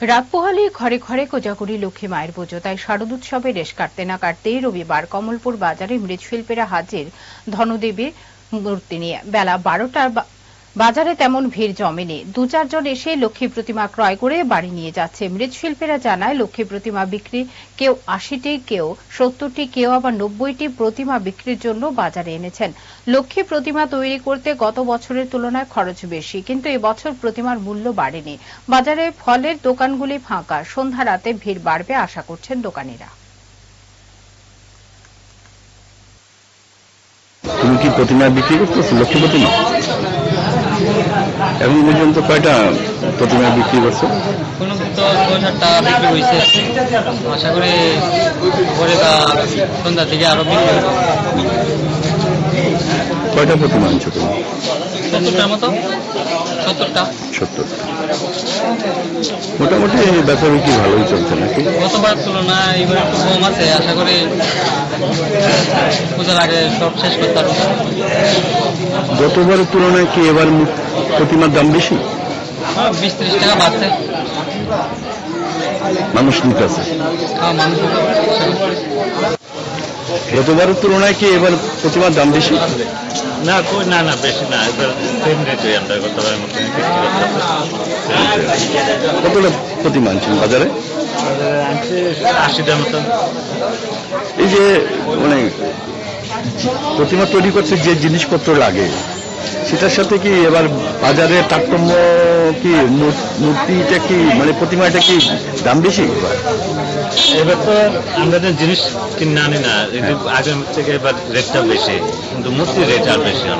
রাত পোহালে ঘরে ঘরে কোজাগরি লক্ষ্মী মায়ের পুজো। তাই শারদ উৎসবে রেশ কাটতে না কাটতেই রবিবার কমলপুর বাজারে মৃৎশিল্পীরা হাজির ধনদেবীর মূর্তি নিয়ে। বেলা বারোটার বাজারে তেমন ভিড় জমেনি। দু চারজন এসে লক্ষ্মী প্রতিমা ক্রয় করে বাড়ি নিয়ে যাচ্ছে। মৃৎশিল্পীরা জানায়, লক্ষ্মী প্রতিমা বিক্রি কেউ আশিটি, কেউ সত্তরটি, কেউ আবার নব্বইটি প্রতিমা বিক্রির জন্য বাজারে এনেছেন। লক্ষ্মী প্রতিমা তৈরি করতে গত বছরের তুলনায় খরচ বেশি, কিন্তু এবছর প্রতিমার মূল্য বাড়েনি। বাজারে ফলের দোকানগুলি ফাঁকা, সন্ধ্যা রাতে ভিড় বাড়বে আশা করছেন দোকানিরা। তুমি কি প্রতিমা বিক্রি করতেছো, লক্ষ্মী প্রতিমা? এখন পর্যন্ত কয়টা প্রতিমা বিক্রি করছে? কোনো তো বিক্রি হয়েছে। আশা করি পরে বা আরও বিক্রি হবে। কয়টা প্রতিমা আনছো তুমি? সত্তরটার মতো। সত্তরটা। সত্তর। মোটামুটি বেচা বিক্রি ভালোই চলছে নাকি? গতবার তুলনায় এবার একটু কম আছে। আশা করি পূজার আগে সব শেষ করতে পারব। গতবারের তুলনায় কি এবার প্রতিমার দাম বেশি? বিশ ত্রিশ টাকা বাড়ছে। মানুষ নিতেছে হ্যাঁ মানুষ গতবারের তুলনায় কি এবার প্রতিমার দাম বেশি? না কই না না বেশি না এবার সেম রেটে আমরা গতবারের মতো কতটা প্রতিমা আনছেন বাজারে? আশিটার এই যে মানে প্রতিমা তৈরি করতে যে জিনিসপত্র লাগে সেটার সাথে কি এবার বাজারে তারতম্য কি মূর্তিটা কি মানে প্রতিমাটা কি দাম বেশি? এবার তো আমরা যে জিনিস কিনে আনি না এই আগের থেকে এবার রেটটা বেশি কিন্তু মূর্তির রেট আর বেশি না